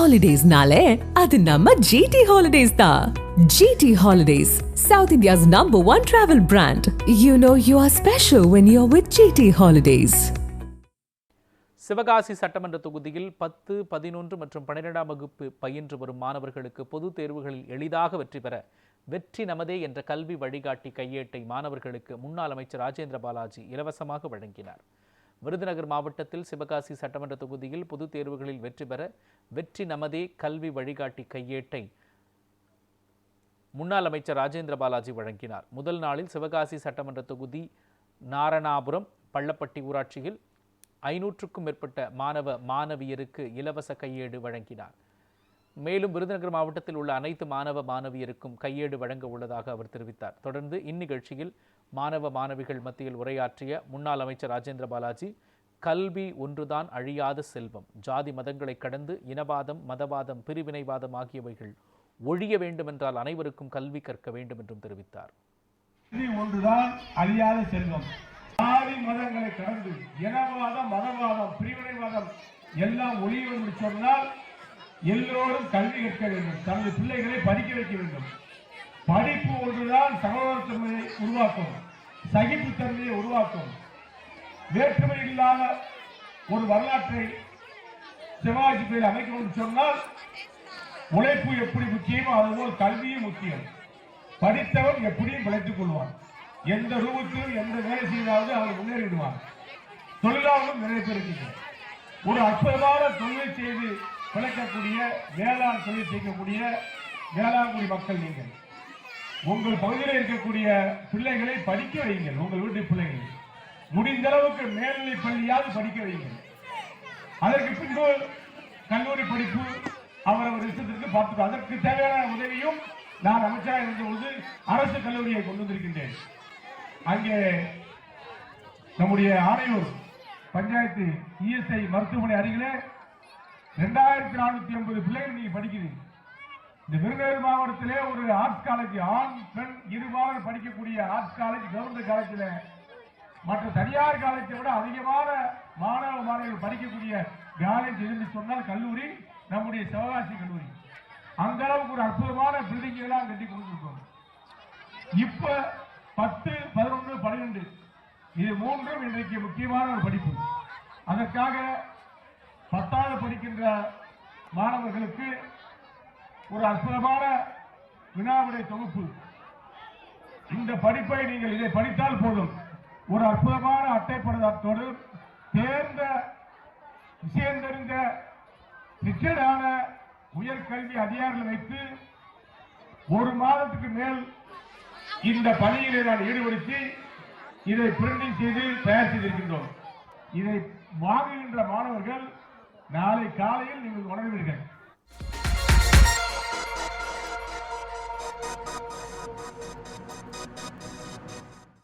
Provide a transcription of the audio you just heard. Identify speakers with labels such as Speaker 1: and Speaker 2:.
Speaker 1: ஹாலிடேஸ்னாலே அது நம்ம ஜிடி ஹாலிடேஸ் தான் GT holidays south India's number one travel brand you know you are special when you are with GT holidays
Speaker 2: Sivakasi சட்டமன்ற தொகுதியில் பத்து பதினொன்று மற்றும் பன்னிரெண்டாம் வகுப்பு பயின்று வரும் மாணவர்களுக்கு பொதுத் தேர்வுகளில் எளிதாக வெற்றி பெற வெற்றி நமதே என்ற கல்வி வழிகாட்டி கையேட்டை மாணவர்களுக்கு முன்னாள் அமைச்சர் ராஜேந்திர பாலாஜி இலவசமாக வழங்கினார். விருதுநகர் மாவட்டத்தில் சிவகாசி சட்டமன்ற தொகுதியில் பொதுத் தேர்வுகளில் வெற்றி பெற வெற்றி நமதே கல்வி வழிகாட்டி கையேட்டை முன்னாள் அமைச்சர் ராஜேந்திர பாலாஜி வழங்கினார். முதல் நாளில் சிவகாசி சட்டமன்ற தொகுதி நாரணாபுரம் பள்ளப்பட்டி ஊராட்சியில் ஐநூற்றுக்கும் மேற்பட்ட மாணவ மாணவியருக்கு இலவச கையேடு வழங்கினார். மேலும் விருதுநகர் மாவட்டத்தில் உள்ள அனைத்து மாணவ மாணவியருக்கும் கையேடு வழங்க உள்ளதாக அவர் தெரிவித்தார். தொடர்ந்து இந்நிகழ்ச்சியில் மாணவ மாணவிகள் மத்தியில் உரையாற்றிய முன்னாள் அமைச்சர் ராஜேந்திர பாலாஜி கல்வி ஒன்றுதான் அழியாத செல்வம் ஜாதி மதங்களை கடந்து இனவாதம் மதவாதம் பிரிவினைவாதம் ஆகியவைகள் ஒழிய வேண்டுமென்றால் அனைவருக்கும் கல்வி கற்க வேண்டும் என்றும் தெரிவித்தார்.
Speaker 3: கல்வி ஒன்றுதான் அழியாத செல்வம் ஜாதி மதங்களை கடந்து இனவாதம் மதவாதம் பிரிவினைவாதம் எல்லாம் ஒழிய சொன்னால் எல்லோரும் கல்வி கற்க வேண்டும். தனது பிள்ளைகளை படிக்க வைக்க வேண்டும். படிப்பு ஒன்றுதான் சகோதரத்தன்மையை உருவாக்கும். சகிப்புத்தன்மையை உருவாக்கும். வேற்றுமை இல்லாத ஒரு வரலாற்றை சிவாஜி பெயர் அமைக்க வேண்டும் சொன்னால் உழைப்பு எப்படி முக்கியமோ அதுபோல் கல்வியும் முக்கியம். படித்தவன் எப்படியும் பிழைத்துக் கொள்வான் எந்த ரூபத்திலும் எந்த வேலை செய்தாவது அவர் முன்னேறிடுவான் தொழிலாளர்களும் நிறைய பேர் ஒரு அற்புதமான தொழிலை செய்து பிழைக்கக்கூடிய வேளாண் தொழில் செய்யக்கூடிய வேளாண்குடி மக்கள் நீங்கள். உங்கள் பகுதியில் இருக்கக்கூடிய பிள்ளைகளை படிக்க வையுங்கள். உங்கள் வீட்டு பிள்ளைகளை. முடிந்த அளவுக்கு மேல்நிலை பள்ளியாவது படிக்க வையுங்கள். அதற்கு பின்பு கல்லூரி படிப்பு அவரவர் இஷ்டத்திற்கு பார்த்து அதற்கு தேவையான உதவியும் நான் அமைச்சராக இருந்த பொழுது அரசு கல்லூரியை கொண்டு வந்திருக்கின்றேன். அங்கே நம்முடைய ஆணையூர் பஞ்சாயத்து இஎஸ்ஐ மருத்துவமனை அருகிலே ரெண்டாயிரத்தி நானூத்தி ஐம்பது பிள்ளைகள் நீங்க படிக்கிறீங்க. இந்த விருதுநகர் மாவட்டத்திலே ஒரு ஆர்ட்ஸ் காலேஜ் ஆண் பெண் இருபாக படிக்கக்கூடிய ஆர்ட்ஸ் காலேஜ் கவர்மெண்ட் காலேஜில் மற்ற தனியார் காலேஜை விட அதிகமான மாணவ மாணவர்கள் படிக்கக்கூடிய காலேஜ் என்று சொன்னால் கல்லூரி நம்முடைய சிவகாசி கல்லூரி. அந்த அளவுக்கு ஒரு அற்புதமான பில்டிங்கெல்லாம் கட்டி கொடுத்துருக்கோம். இப்ப பத்து பதினொன்று பன்னிரெண்டு இது மூன்றும் இன்றைக்கு முக்கியமான ஒரு படிப்பு. அதற்காக பத்தாவது படிக்கின்ற மாணவர்களுக்கு ஒரு அற்புதமான வினாவிடை தொகுப்பு. இந்த படிப்பை நீங்கள் இதை படித்தால் போதும். ஒரு அற்புதமான அட்டைப்படத்தோடு தேர்ந்த விஷயம் தெரிந்த ரிச்சர்டான உயர்கல்வி அதிகாரிகள் வைத்து ஒரு மாதத்துக்கு மேல் இந்த பணியிலே நான் ஈடுபடுத்தி இதை பிரிண்டிங் செய்து தயார் செய்திருக்கின்றோம். இதை வாங்குகின்ற மாணவர்கள் நாளை காலையில் நீங்கள் உணர்வீர்கள்